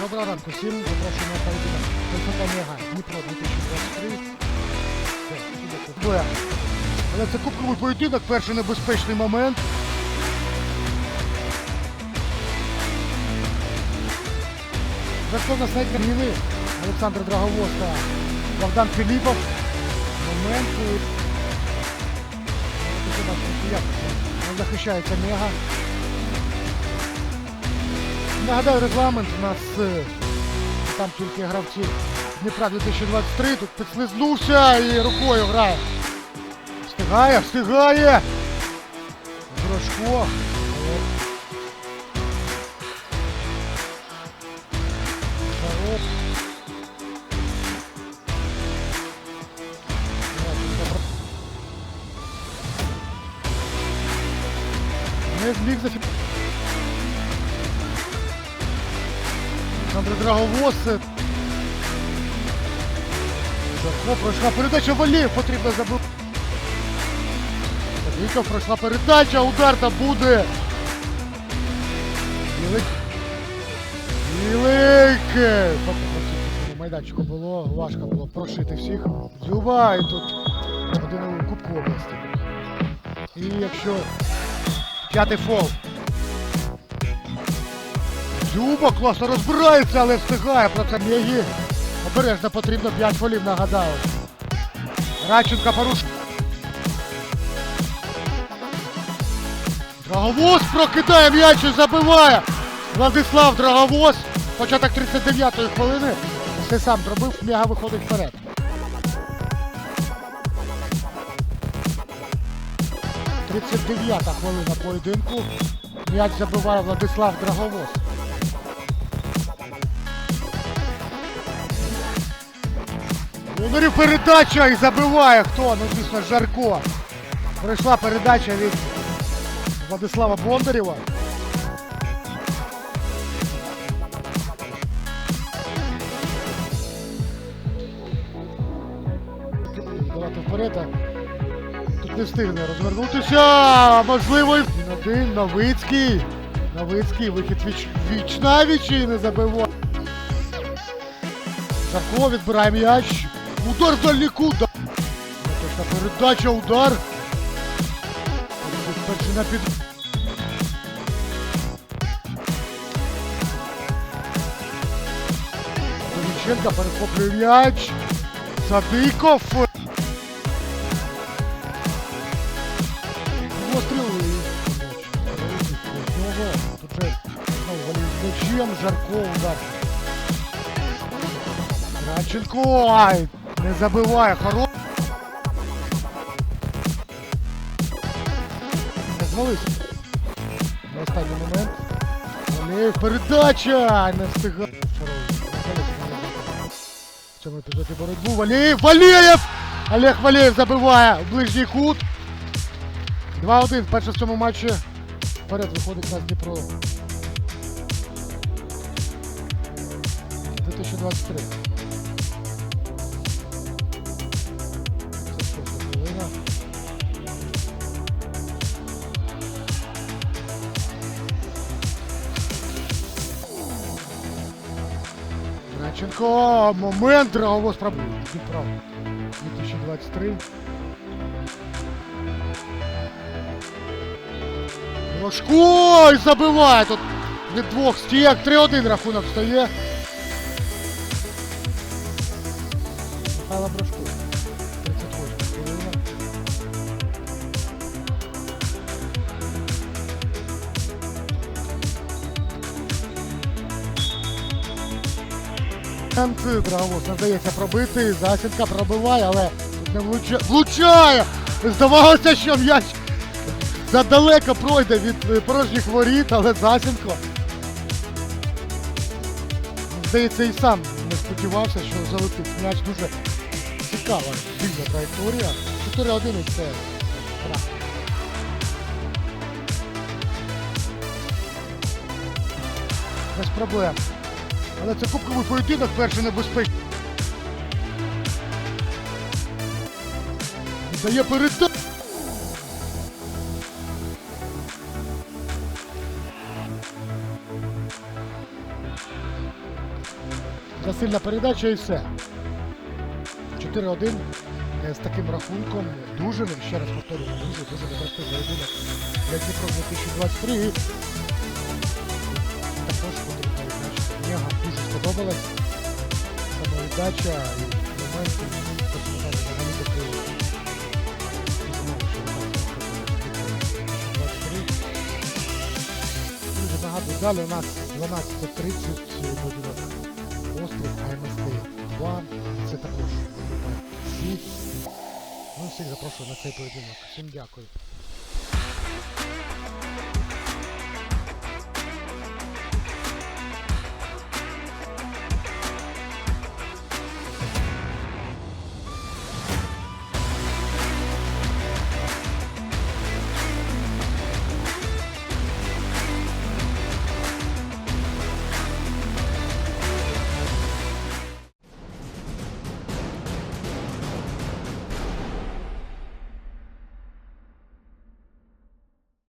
Доброго ранку всім. Запрошуємо на поєдинок. ЛФК Мега Дніпро 2023. Все. Але це кубковий поєдинок, перший небезпечний момент. Верховна снайпер Ніни Олександр Драговоз та Богдан Філіпов. Момент. захищається Мега. Нагадаю, регламент у нас е, там тільки гравці Дніпра 2023, тут підслизнувся і рукою грає. Встигає, встигає! Добро- Не зміг зафіксувати. Драговоз. Жарко пройшла передача Валєв, потрібно забити. Віков пройшла передача, удар там буде. Білик. Білик. Майданчику було, важко було прошити всіх. Дзюба і тут один у Кубку області. І якщо п'ятий фол. Дзюба класно розбирається, але встигає про це м'ягі. Обережно потрібно 5 фолів, нагадаю. Радченка порушує. Драговоз прокидає м'яч і забиває. Владислав Драговоз. Початок 39-ї хвилини. Все сам зробив, м'яга виходить вперед. Тридцять дев'ята хвилина поєдинку. М'яч забиває Владислав Драговоз. Ударів передача і забиває хто? Ну, звісно, Жарко. Прийшла передача від Владислава Бондарєва. Вперед. Тут не встигне розвернутися. Можливо, і один. Новицький. Новицький. Вихід віч, віч на віч і не забиває. Жарко відбирає м'яч. Удар кут. Да. Передача, удар. Перший на під... Довіченка м'яч. Садиков. Постріл Тут. Жарко удар. Радченко. Ай, не забиває. Хоро... Не звалився. На останній момент. Валєєв, передача! Не встигає. В цьому епізоді боротьбу. Валєєв! Валєєв! Олег Валєєв забиває в ближній кут. 2-1. Перше в цьому матчі. Вперед виходить нас Дніпро. 2023. Радченко, момент, Драговоз пробив. Дніпро. 2023. Рожко і забиває тут від двох стійок. 3-1 рахунок стає. Михайло Брошко. Момент, Драговоз не вдається пробити. Засідка пробиває, але не влучає. Влучає! Здавалося, що м'яч задалеко пройде від е, порожніх воріт, але Засінко. Здається, і сам не сподівався, що залетить м'яч дуже цікава вільна траєкторія. 4-1 і це гра. Без проблем. Але це кубковий поєдинок, перший небезпечний. Дає передачу. сильна передача і все. 4-1 е, з таким рахунком. Дуже, ще раз повторюю, дуже, дуже непростий поєдинок для Дніпро 2023. Сподобалась. Самовіддача і починали взагалі таки. Знову ж таки, 23. Друзі, нагадую, далі у нас 12.30 поєдинок Острів АМСТ 2. Це також Сі. Ну, всіх запрошую на цей поєдинок. Всім дякую.